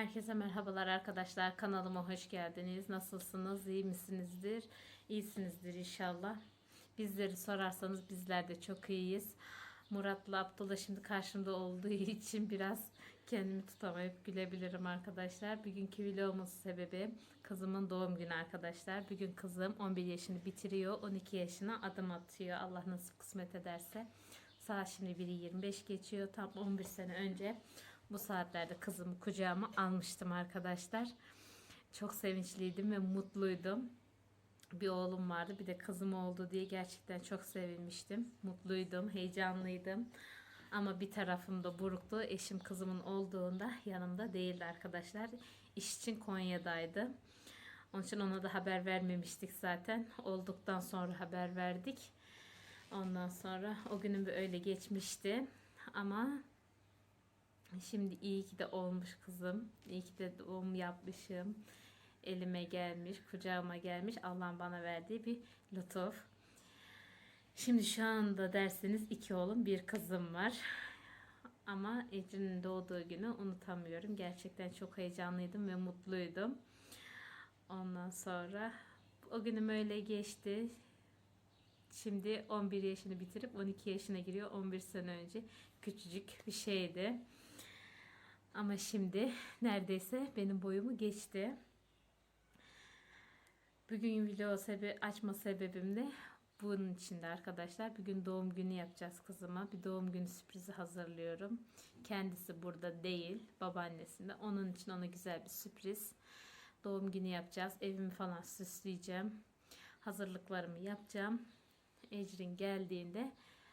Herkese merhabalar arkadaşlar. Kanalıma hoş geldiniz. Nasılsınız? İyi misinizdir? İyisinizdir inşallah. Bizleri sorarsanız bizler de çok iyiyiz. Murat'la Abdullah şimdi karşımda olduğu için biraz kendimi tutamayıp gülebilirim arkadaşlar. Bugünkü vlogumun sebebi kızımın doğum günü arkadaşlar. Bugün kızım 11 yaşını bitiriyor. 12 yaşına adım atıyor. Allah nasip kısmet ederse. Saat şimdi 1'i 25 geçiyor. Tam 11 sene önce bu saatlerde kızımı kucağıma almıştım arkadaşlar. Çok sevinçliydim ve mutluydum. Bir oğlum vardı bir de kızım oldu diye gerçekten çok sevinmiştim. Mutluydum, heyecanlıydım. Ama bir tarafımda buruktu. Eşim kızımın olduğunda yanımda değildi arkadaşlar. İş için Konya'daydı. Onun için ona da haber vermemiştik zaten. Olduktan sonra haber verdik. Ondan sonra o günüm bir öyle geçmişti. Ama Şimdi iyi ki de olmuş kızım. İyi ki de doğum yapmışım. Elime gelmiş, kucağıma gelmiş. Allah'ın bana verdiği bir lütuf. Şimdi şu anda derseniz iki oğlum, bir kızım var. Ama Ecrin'in doğduğu günü unutamıyorum. Gerçekten çok heyecanlıydım ve mutluydum. Ondan sonra o günüm öyle geçti. Şimdi 11 yaşını bitirip 12 yaşına giriyor. 11 sene önce küçücük bir şeydi. Ama şimdi neredeyse benim boyumu geçti. Bugün video sebebi, açma sebebim de bunun içinde arkadaşlar. Bugün doğum günü yapacağız kızıma. Bir doğum günü sürprizi hazırlıyorum. Kendisi burada değil. Babaannesinde. Onun için ona güzel bir sürpriz. Doğum günü yapacağız. Evimi falan süsleyeceğim. Hazırlıklarımı yapacağım. Ecrin geldiğinde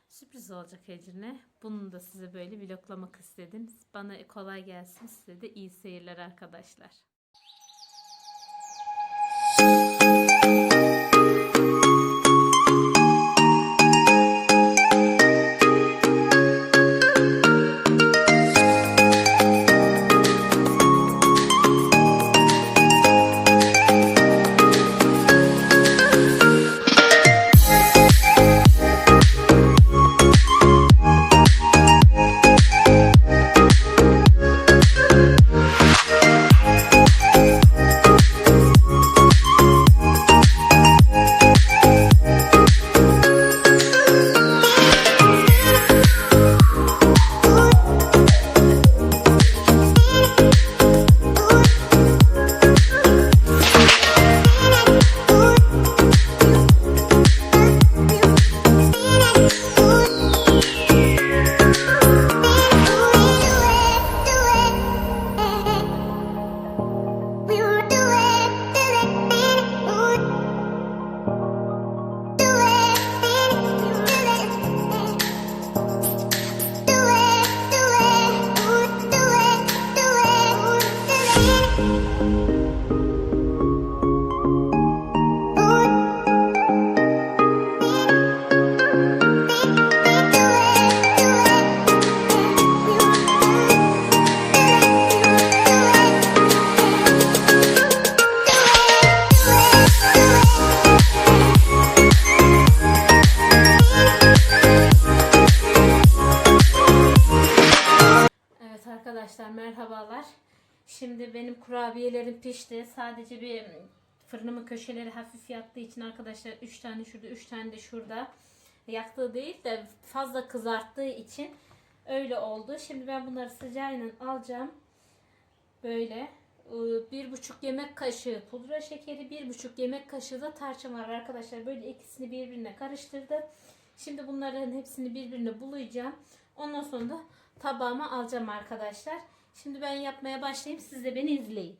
sürpriz olacak Ecrin'e. Bunu da size böyle vloglamak istedim. Bana kolay gelsin. Size de iyi seyirler arkadaşlar. Arkadaşlar merhabalar. Şimdi benim kurabiyelerim pişti. Sadece bir fırınımın köşeleri hafif yaktığı için arkadaşlar 3 tane şurada 3 tane de şurada yaktığı değil de fazla kızarttığı için öyle oldu. Şimdi ben bunları sıcağıyla alacağım. Böyle Ee, bir buçuk yemek kaşığı pudra şekeri, bir buçuk yemek kaşığı da tarçın var arkadaşlar. Böyle ikisini birbirine karıştırdım. Şimdi bunların hepsini birbirine bulayacağım. Ondan sonra da tabağıma alacağım arkadaşlar. Şimdi ben yapmaya başlayayım. Siz de beni izleyin.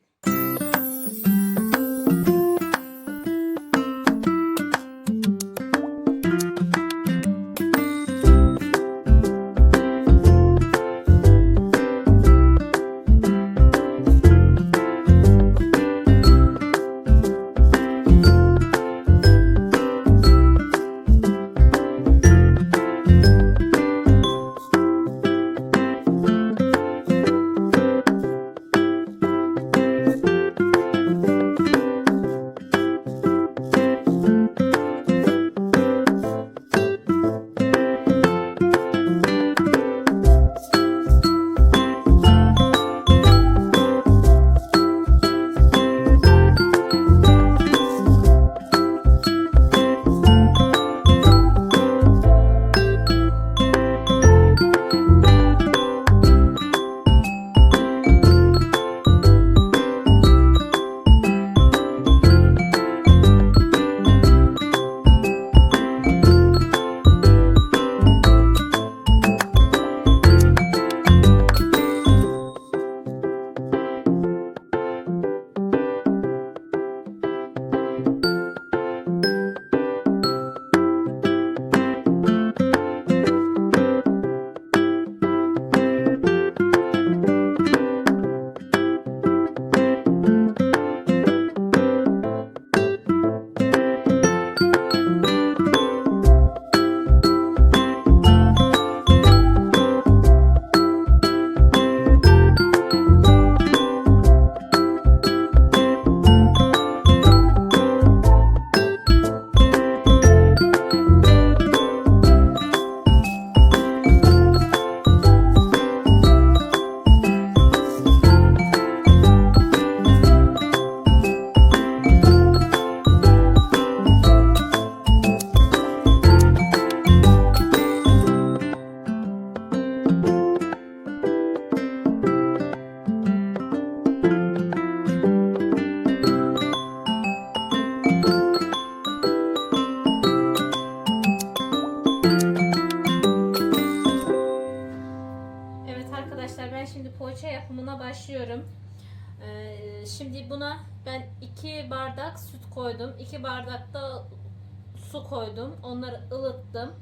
Su koydum. Onları ılıttım.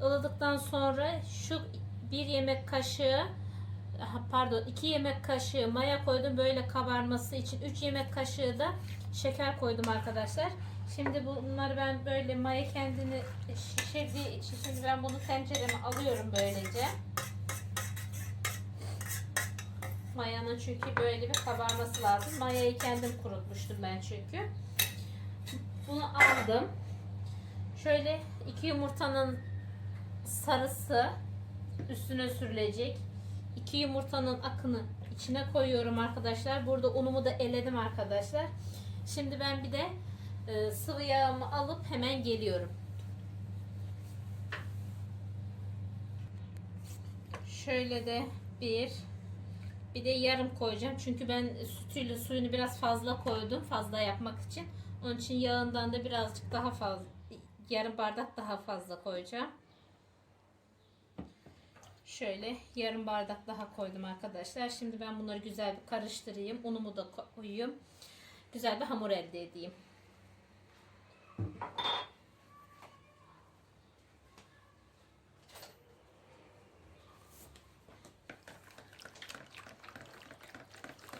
Ilıdıktan sonra şu bir yemek kaşığı pardon 2 yemek kaşığı maya koydum böyle kabarması için 3 yemek kaşığı da şeker koydum arkadaşlar. Şimdi bunları ben böyle maya kendini şişirdiği için şimdi ben bunu tencereme alıyorum böylece. Mayanın çünkü böyle bir kabarması lazım. Mayayı kendim kurutmuştum ben çünkü. Bunu aldım. Şöyle iki yumurtanın sarısı üstüne sürülecek. İki yumurtanın akını içine koyuyorum arkadaşlar. Burada unumu da eledim arkadaşlar. Şimdi ben bir de e, sıvı yağımı alıp hemen geliyorum. Şöyle de bir bir de yarım koyacağım. Çünkü ben sütüyle suyunu biraz fazla koydum. Fazla yapmak için. Onun için yağından da birazcık daha fazla yarım bardak daha fazla koyacağım. Şöyle yarım bardak daha koydum arkadaşlar. Şimdi ben bunları güzel bir karıştırayım. Unumu da koyayım. Güzel bir hamur elde edeyim.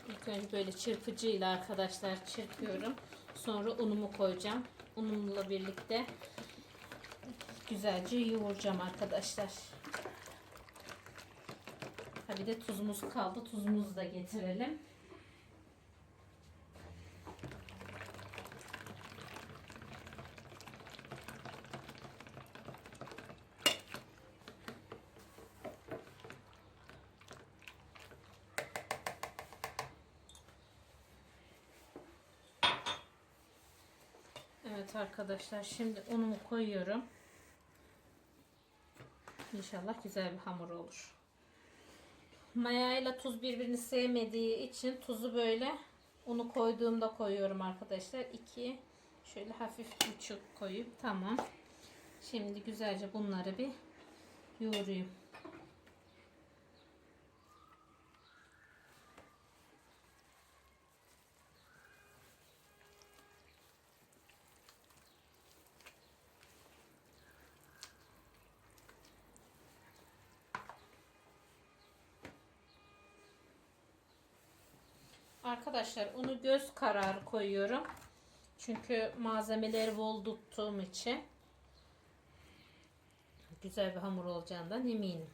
İlk önce böyle çırpıcıyla arkadaşlar çırpıyorum. Sonra unumu koyacağım. Unumla birlikte güzelce yoğuracağım arkadaşlar. Ha bir de tuzumuz kaldı. Tuzumuzu da getirelim. Evet arkadaşlar şimdi unumu koyuyorum. İnşallah güzel bir hamur olur. Maya ile tuz birbirini sevmediği için tuzu böyle unu koyduğumda koyuyorum arkadaşlar. 2 şöyle hafif buçuk koyup tamam. Şimdi güzelce bunları bir yoğurayım. Arkadaşlar unu göz kararı koyuyorum. Çünkü malzemeleri bol tuttuğum için güzel bir hamur olacağından eminim.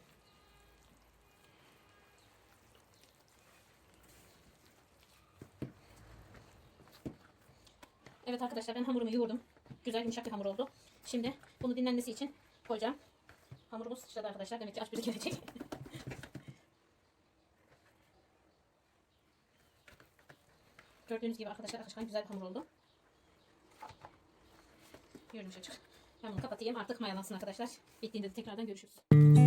Evet arkadaşlar ben hamurumu yoğurdum. Güzel yumuşak bir hamur oldu. Şimdi bunu dinlenmesi için koyacağım. Hamurumuz sıçradı arkadaşlar. Demek ki aç bir gelecek. Gördüğünüz gibi arkadaşlar akışkan güzel bir hamur oldu. Yumuşacık. Ben bunu kapatayım. Artık mayalansın arkadaşlar. Bittiğinde de tekrardan görüşürüz.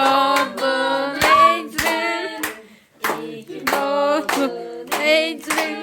Problem, Problem, Problem, Problem,